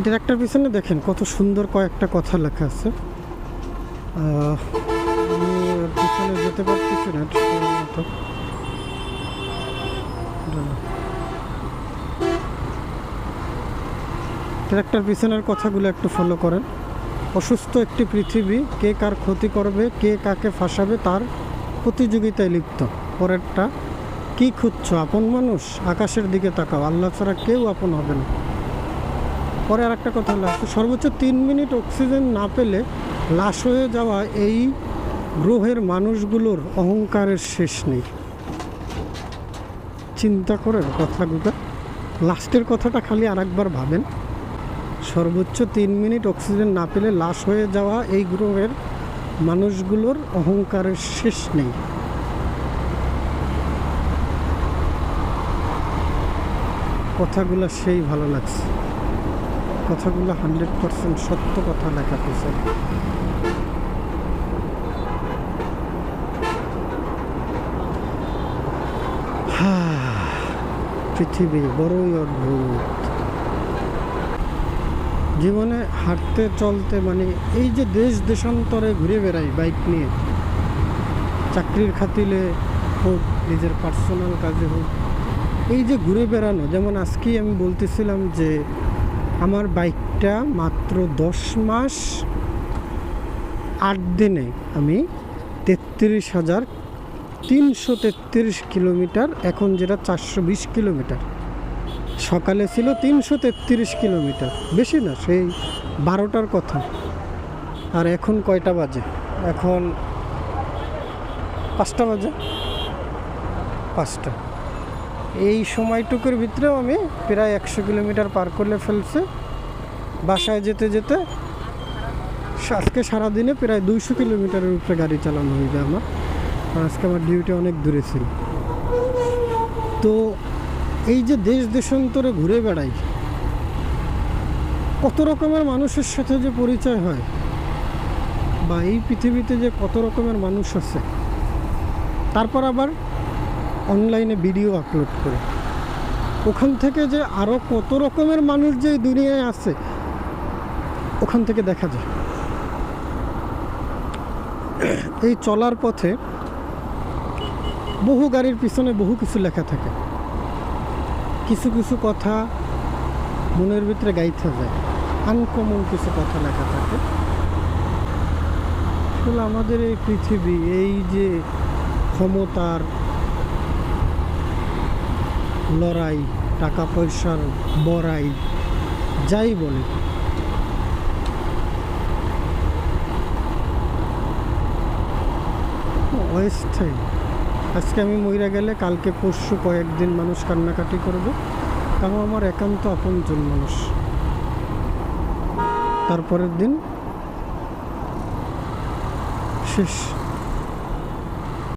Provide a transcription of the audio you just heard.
এটার একটার পিছনে দেখেন কত সুন্দর কয়েকটা কথা লেখা আছে। পিছনে যেতে পারতেছি না। ট্রাক্টর পিছনের কথাগুলো একটু ফলো করেন। অসুস্থ একটি পৃথিবী, কে কার ক্ষতি করবে, কে কাকে ফাঁসাবে, তার প্রতিযোগিতায় লিপ্ত। পরেরটা, কি খুঁজছো, আপন মানুষ? আকাশের দিকে তাকাও, আল্লাহ ছাড়া কেউ আপন হবে না। পরে আর একটা কথা হলো সর্বোচ্চ তিন মিনিট অক্সিজেন না পেলে লাশ হয়ে যাওয়া এই গ্রহের মানুষগুলোর অহংকারের শেষ নেই। চিন্তা করেন কথাগুলো লাস্টের কথাটা খালি আরেকবার ভাবেন। সর্বোচ্চ তিন মিনিট অক্সিজেন না পেলে লাশ হয়ে যাওয়া এই গ্রহের মানুষগুলোর অহংকারের শেষ নেই। কথাগুলো সেই ভালো লাগছে। কথাগুলো হান্ড্রেড পার্সেন্ট সত্য কথা লেখা পেয়েছে পৃথিবী বড়ই অদ্ভুত। জীবনে হাঁটতে, চলতে মানে এই যে দেশ দেশান্তরে ঘুরে বেড়াই বাইক নিয়ে, চাকরির খাতিলে হোক, নিজের পার্সোনাল কাজে হোক, এই যে ঘুরে বেড়ানো, যেমন আজকেই আমি বলতেছিলাম যে আমার বাইকটা মাত্র দশ মাস, আট দিনে আমি তেত্রিশ হাজার তিনশো তেত্রিশ কিলোমিটার, এখন যেটা চারশো বিশ কিলোমিটার। সকালে ছিল তিনশো তেত্রিশ কিলোমিটার, বেশি না, সেই বারোটার কথা। আর এখন কয়টা বাজে? এখন পাঁচটা বাজে। পাঁচটা। এই সময়টুকুর ভিতরেও আমি প্রায় একশো কিলোমিটার পার করলে ফেলছে। বাসায় যেতে যেতে আজকে সারাদিনে প্রায় দুইশো কিলোমিটারের উপরে গাড়ি চালানো যায় আমার। আজকে আমার ডিউটি অনেক দূরে ছিল। তো এই যে দেশ দেশান্তরে ঘুরে বেড়াই, কত রকমের মানুষের সাথে যে পরিচয় হয়, বা এই পৃথিবীতে যে কত রকমের মানুষ আছে, তারপর আবার অনলাইনে ভিডিও আপলোড করে। ওখান থেকে যে আরও কত রকমের মানুষ যে দুনিয়ায় আছে, ওখান থেকে দেখা যায়। এই চলার পথে বহু গাড়ির পিছনে বহু কিছু লেখা থাকে। কিছু কিছু কথা মনের ভিতরে গাইতে যায় আনকমন কিছু কথা লেখা থাকে। আসলে আমাদের এই পৃথিবী, এই যে ক্ষমতার লড়াই টাকা পয়সার বড়াই, যাই বলে আজকে আমি মইরা গেলে, কালকে পরশু কয়েকদিন মানুষ কান্নাকাটি করবে। তাও আমার একান্ত আপনজন মানুষ। তারপরের দিন শেষ।